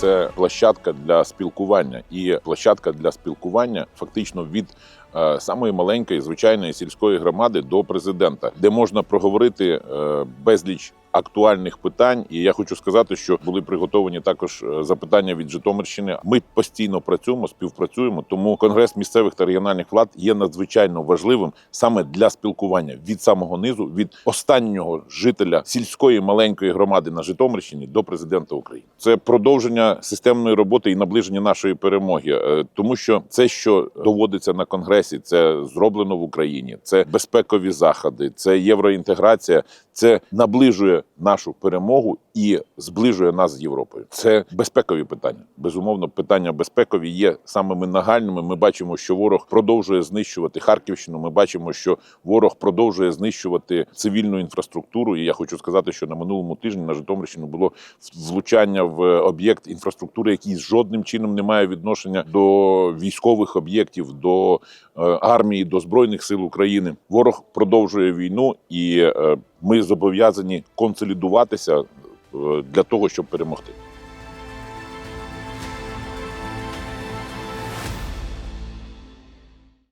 це площадка для спілкування, і площадка для спілкування фактично від е, самої маленької звичайної сільської громади до президента, де можна проговорити е, безліч. Актуальних питань, і я хочу сказати, що були приготовані також е, запитання від Житомирщини. Ми постійно працюємо, співпрацюємо. Тому конгрес місцевих та регіональних влад є надзвичайно важливим саме для спілкування від самого низу, від останнього жителя сільської маленької громади на Житомирщині до президента України. Це продовження системної роботи і наближення нашої перемоги, Е, тому що це, що доводиться на конгресі, це зроблено в Україні. Це безпекові заходи, це євроінтеграція. Це наближує нашу перемогу і зближує нас з Європою. Це безпекові питання. Безумовно, питання безпекові є самими нагальними. Ми бачимо, що ворог продовжує знищувати Харківщину. Ми бачимо, що ворог продовжує знищувати цивільну інфраструктуру. І я хочу сказати, що на минулому тижні на Житомирщину було влучання в об'єкт інфраструктури, який жодним чином не має відношення до військових об'єктів, до е, армії, до збройних сил України. Ворог продовжує війну, і е, ми зобов'язані консолідуватися е, для того, щоб перемогти.